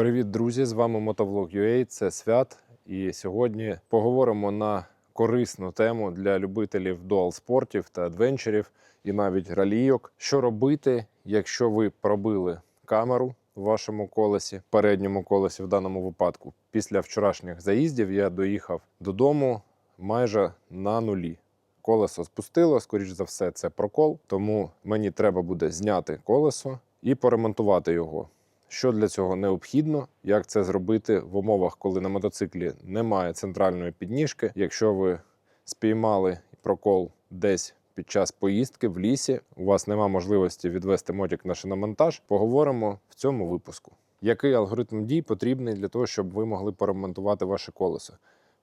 Привіт, друзі! З вами Motovlog.ua, це свят. І сьогодні поговоримо на корисну тему для любителів дуал-спортів та адвенчерів і навіть ралійок. Що робити, якщо ви пробили камеру в вашому колесі, передньому колесі в даному випадку. Після вчорашніх заїздів я доїхав додому майже на нулі. Колесо спустило, скоріш за все, це прокол. Тому мені треба буде зняти колесо і поремонтувати його. Що для цього необхідно, як це зробити в умовах, коли на мотоциклі немає центральної підніжки. Якщо ви спіймали прокол десь під час поїздки в лісі, у вас нема можливості відвести мотик на шиномонтаж, поговоримо в цьому випуску. Який алгоритм дій потрібний для того, щоб ви могли поремонтувати ваше колесо?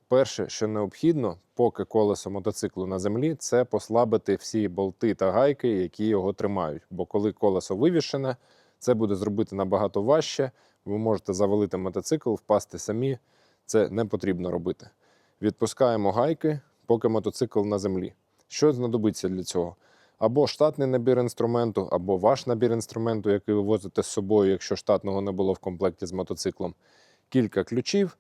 Перше, що необхідно, поки колесо мотоциклу на землі, це послабити всі болти та гайки, які його тримають. Бо коли колесо вивішене, це буде зробити набагато важче. Ви можете завалити мотоцикл, впасти самі. Це не потрібно робити. Відпускаємо гайки, поки мотоцикл на землі. Що знадобиться для цього? Або штатний набір інструменту, або ваш набір інструменту, який ви возите з собою, якщо штатного не було в комплекті з мотоциклом. Кілька ключів,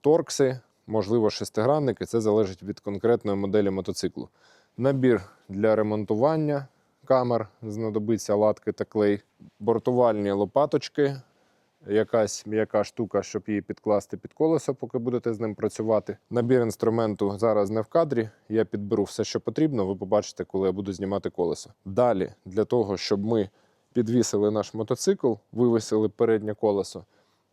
торкси, можливо, шестигранники. Це залежить від конкретної моделі мотоциклу. Набір для ремонтування камер, знадобиться латки та клей, бортувальні лопаточки, якась м'яка штука, щоб її підкласти під колесо, поки будете з ним працювати. Набір інструменту зараз не в кадрі. Я підберу все, що потрібно. Ви побачите, коли я буду знімати колесо. Далі, для того, щоб ми підвісили наш мотоцикл, вивісили переднє колесо,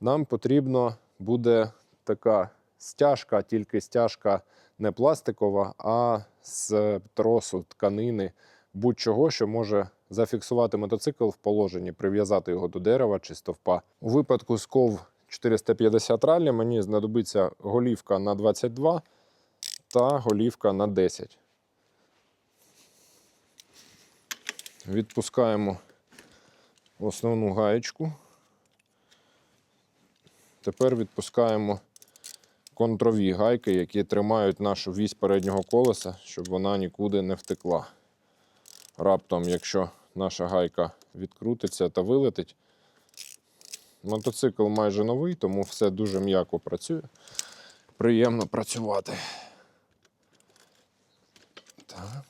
нам потрібно буде така стяжка, тільки стяжка не пластикова, а з тросу тканини будь-чого, що може зафіксувати мотоцикл в положенні, прив'язати його до дерева чи стовпа. У випадку з ков 450 ралі мені знадобиться голівка на 22 та голівка на 10. Відпускаємо основну гаєчку. Тепер відпускаємо контрові гайки, які тримають нашу вісь переднього колеса, щоб вона нікуди не втекла. Раптом, якщо наша гайка відкрутиться та вилетить. Мотоцикл майже новий, тому все дуже м'яко працює. Приємно працювати. Так.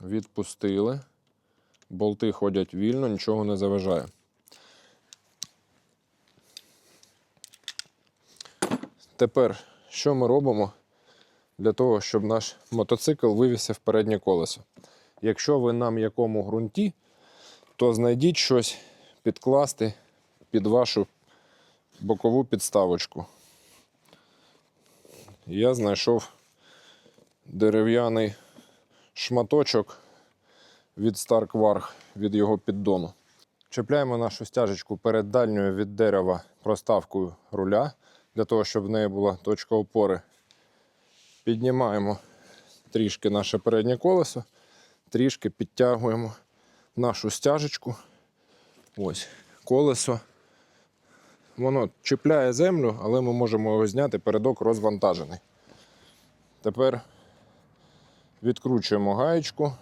Відпустили. Болти ходять вільно, нічого не заважає. Тепер, що ми робимо для того, щоб наш мотоцикл вивісив переднє колесо? Якщо ви на м'якому ґрунті, то знайдіть щось підкласти під вашу бокову підставочку. Я знайшов дерев'яний шматочок від Старкварг, від його піддону. Чіпляємо нашу стяжечку перед дальньою від дерева проставкою руля, для того, щоб в неї була точка опори. Піднімаємо трішки наше переднє колесо, трішки підтягуємо нашу стяжечку. Ось колесо. Воно чіпляє землю, але ми можемо його зняти, передок розвантажений. Тепер відкручуємо гаєчку,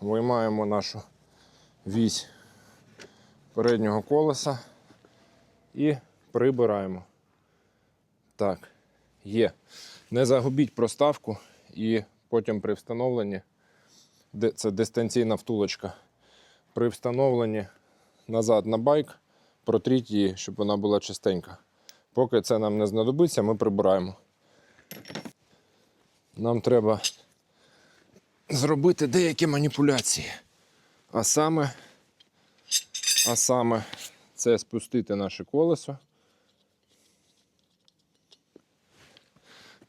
виймаємо нашу вісь переднього колеса і прибираємо. Так, є. Не загубіть проставку і потім при встановленні, це дистанційна втулочка, при встановленні назад на байк протріть її, щоб вона була чистенька. Поки це нам не знадобиться, ми прибираємо. Нам треба зробити деякі маніпуляції. А саме, а саме це спустити наше колесо.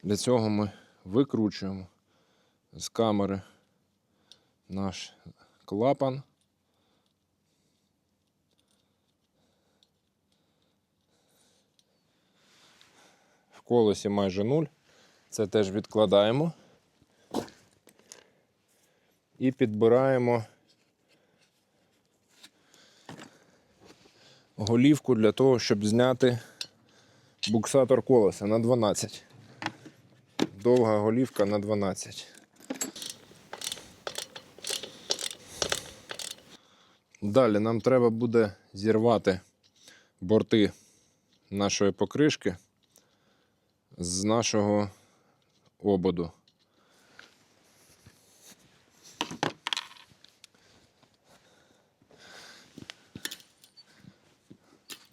Для цього ми викручуємо з камери наш клапан. В колесі майже нуль. Це теж відкладаємо і підбираємо голівку для того, щоб зняти буксатор колеса на 12. Довга голівка на 12. Далі нам треба буде зірвати борти нашої покришки з нашого ободу.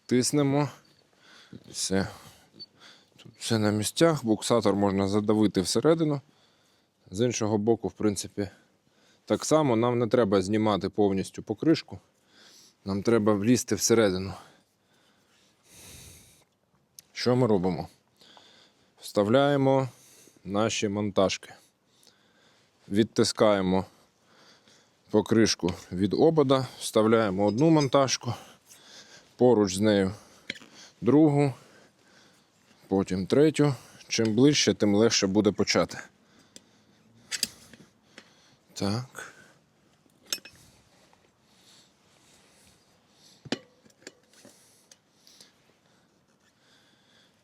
Тиснемо. Все. Все на місцях. Буксатор можна задавити всередину. З іншого боку, в принципі, так само нам не треба знімати повністю покришку. Нам треба влізти всередину. Що ми робимо? Вставляємо наші монтажки. Відтискаємо покришку від обода, вставляємо одну монтажку, поруч з нею другу, потім третю. Чим ближче, тим легше буде почати. Так.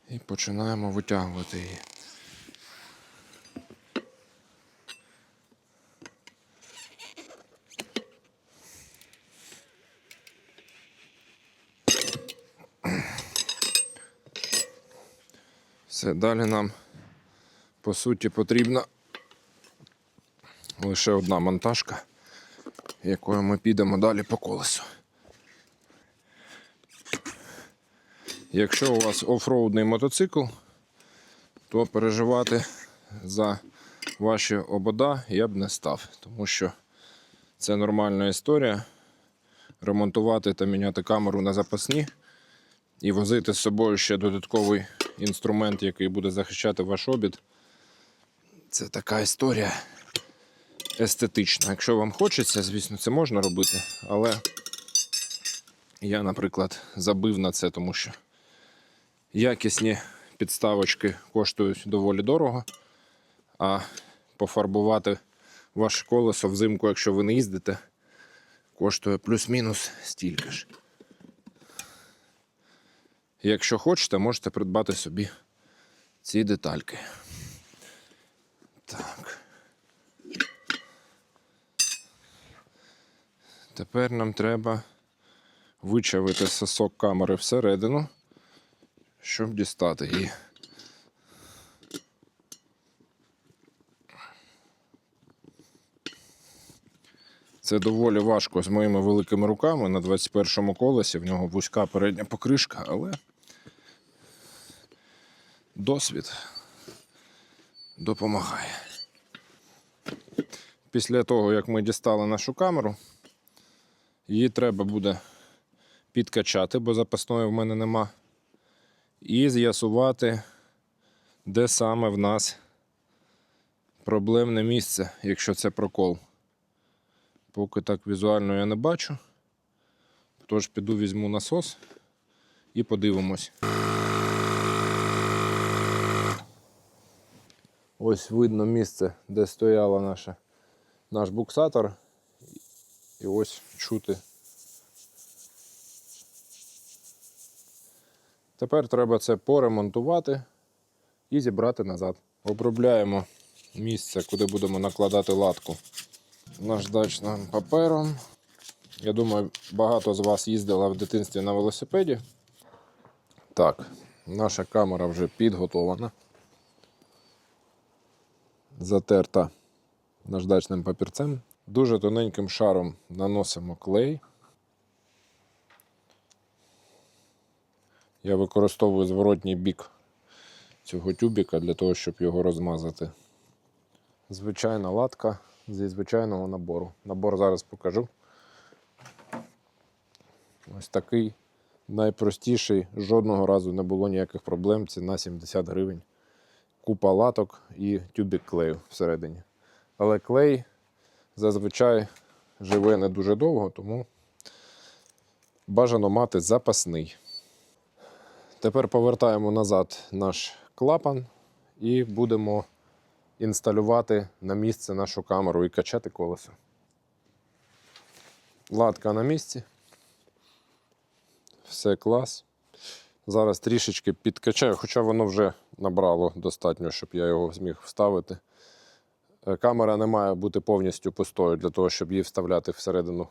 І починаємо витягувати її. Все, далі нам по суті потрібна лише одна монтажка, якою ми підемо далі по колесу. Якщо у вас офроудний мотоцикл, то переживати за ваші обода я б не став, тому що це нормальна історія. Ремонтувати та міняти камеру на запасні і возити з собою ще додатковий інструмент, який буде захищати ваш обід. Це така історія естетична. Якщо вам хочеться, звісно, це можна робити, але я, наприклад, забив на це, тому що якісні підставочки коштують доволі дорого, а пофарбувати ваше колесо взимку, якщо ви не їздите, коштує плюс-мінус стільки ж. Якщо хочете, можете придбати собі ці детальки. Так. Тепер нам треба вичавити сосок камери всередину, щоб дістати її. Це доволі важко з моїми великими руками на 21-му колесі. В нього вузька передня покришка, але досвід допомагає. Після того, як ми дістали нашу камеру, її треба буде підкачати, бо запасної в мене нема. І з'ясувати, де саме в нас проблемне місце, якщо це прокол. Поки так візуально я не бачу. Тож піду візьму насос і подивимось. Ось видно місце, де стояла наша, наш буксатор. І ось чути. Тепер треба це поремонтувати і зібрати назад. Обробляємо місце, куди будемо накладати латку наждачним папером. Я думаю, багато з вас їздила в дитинстві на велосипеді. Так, наша камера вже підготована. Затерта наждачним папірцем. Дуже тоненьким шаром наносимо клей. Я використовую зворотній бік цього тюбіка для того, щоб його розмазати. Звичайна латка зі звичайного набору. Набор зараз покажу. Ось такий найпростіший. Жодного разу не було ніяких проблем. Ціна 70 гривень. Купа латок і тюбік клею всередині. Але клей зазвичай живе не дуже довго, тому бажано мати запасний. Тепер повертаємо назад наш клапан і будемо інсталювати на місце нашу камеру і качати колесо. Латка на місці. Все клас. Зараз трішечки підкачаю, хоча воно вже набрало достатньо, щоб я його зміг вставити. Е, Камера не має бути повністю пустою для того, щоб її вставляти всередину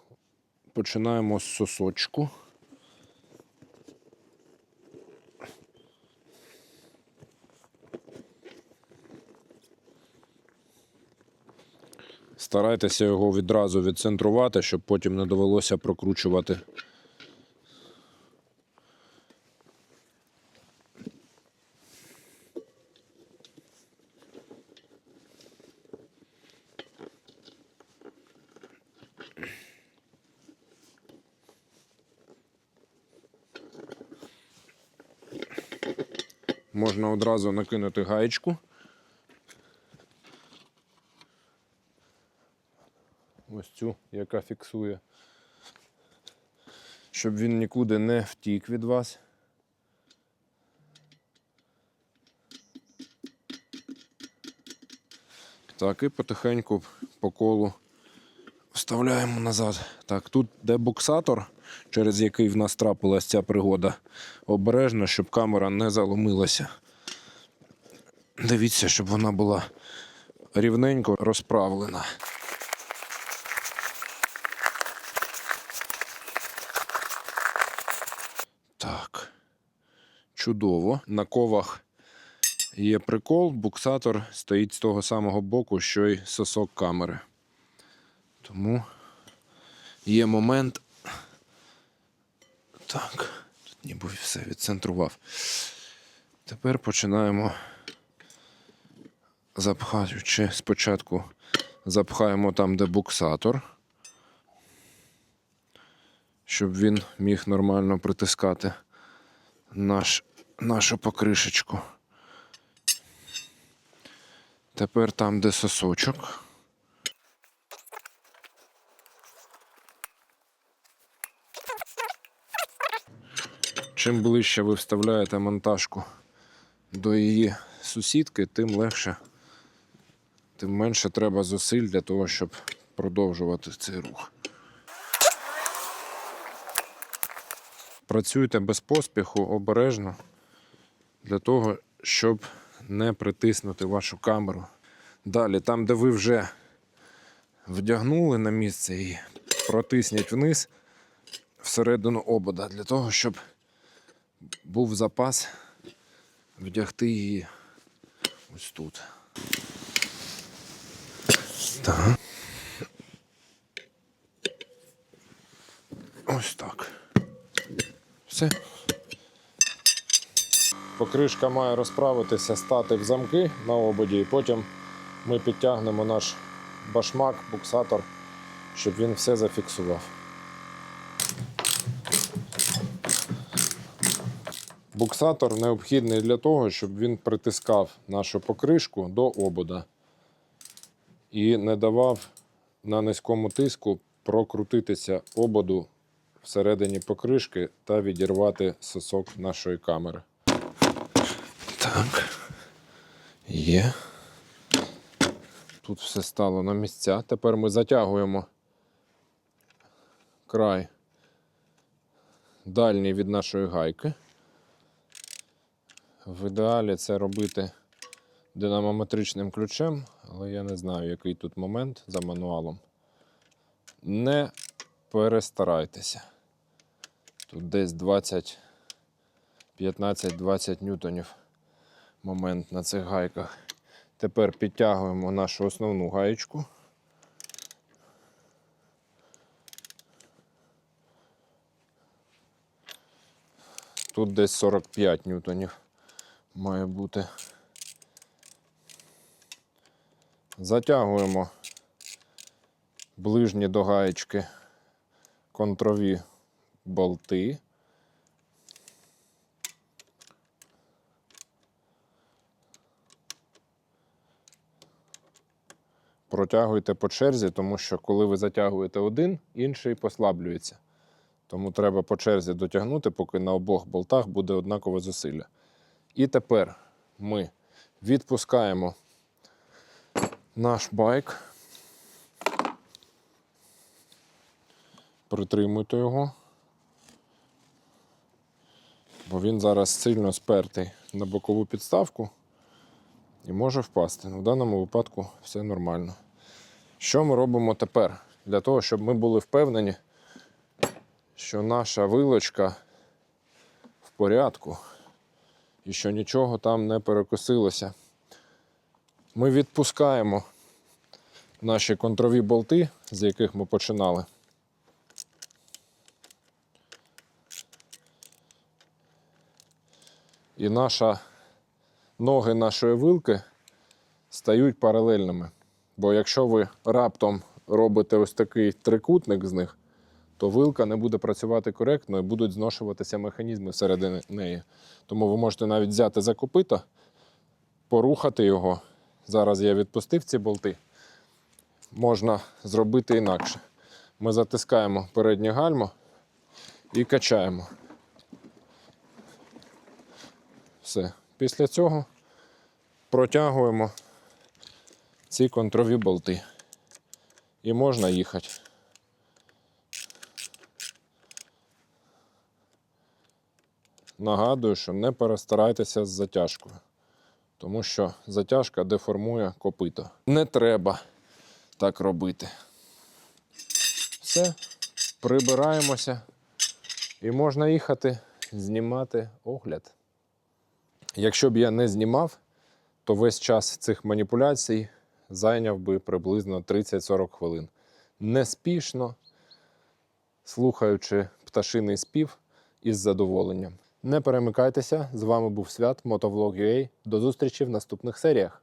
починаємо з сосочку. Старайтеся його відразу відцентрувати, щоб потім не довелося прокручувати. Можна одразу накинути гаєчку. Ось цю, яка фіксує, щоб він нікуди не втік від вас. Так, і потихеньку по колу вставляємо назад. Так, тут де буксатор, через який в нас трапилась ця пригода. Обережно, щоб камера не заломилася. Дивіться, щоб вона була рівненько розправлена. Так. Чудово. На ковах є прикол, буксатор стоїть з того самого боку, що й сосок камери. Тому є момент. Так, тут ніби все відцентрував. Тепер починаємо запхаючи спочатку запхаємо там, де буксатор, щоб він міг нормально притискати наш, нашу покришечку. Тепер там, де сосочок. Чим ближче ви вставляєте монтажку до її сусідки, тим легше, тим менше треба зусиль для того, щоб продовжувати цей рух. Працюйте без поспіху, обережно, для того, щоб не притиснути вашу камеру. Далі, там, де ви вже вдягнули на місце її, протисніть вниз всередину обода, для того, щоб був запас вдягти її ось тут. Так. Ось так. Все. Покришка має розправитися, стати в замки на ободі, і потім ми підтягнемо наш башмак, буксатор, щоб він все зафіксував. Буксатор необхідний для того, щоб він притискав нашу покришку до обода і не давав на низькому тиску прокрутитися ободу всередині покришки та відірвати сосок нашої камери. Так. Є. Тут все стало на місця. Тепер ми затягуємо край дальній від нашої гайки. В ідеалі це робити динамометричним ключем, але я не знаю, який тут момент за мануалом. Не перестарайтеся. Тут десь 20, 15-20 ньютонів момент на цих гайках. Тепер підтягуємо нашу основну гаєчку. Тут десь 45 ньютонів має бути. Затягуємо ближні до гаєчки контрові болти. Протягуйте по черзі, тому що коли ви затягуєте один, інший послаблюється. Тому треба по черзі дотягнути, поки на обох болтах буде однакове зусилля. І тепер ми відпускаємо наш байк. Притримуйте його, бо він зараз сильно спертий на бокову підставку і може впасти. В даному випадку все нормально. Що ми робимо тепер? Для того, щоб ми були впевнені, що наша вилочка в порядку і що нічого там не перекосилося. Ми відпускаємо наші контрові болти, з яких ми починали. І наша ноги нашої вилки стають паралельними. Бо якщо ви раптом робите ось такий трикутник з них, то вилка не буде працювати коректно і будуть зношуватися механізми всередині неї. Тому ви можете навіть взяти за копита, порухати його. Зараз я відпустив ці болти. Можна зробити інакше. Ми затискаємо переднє гальмо і качаємо. Все. Після цього протягуємо ці контрові болти. І можна їхати. Нагадую, що не перестарайтеся з затяжкою, тому що затяжка деформує копито. Не треба так робити. Все, прибираємося і можна їхати знімати огляд. Якщо б я не знімав, то весь час цих маніпуляцій зайняв би приблизно 30-40 хвилин. Неспішно, слухаючи пташиний спів із задоволенням. Не перемикайтеся, з вами був свят Мотовлог.ua. До зустрічі в наступних серіях.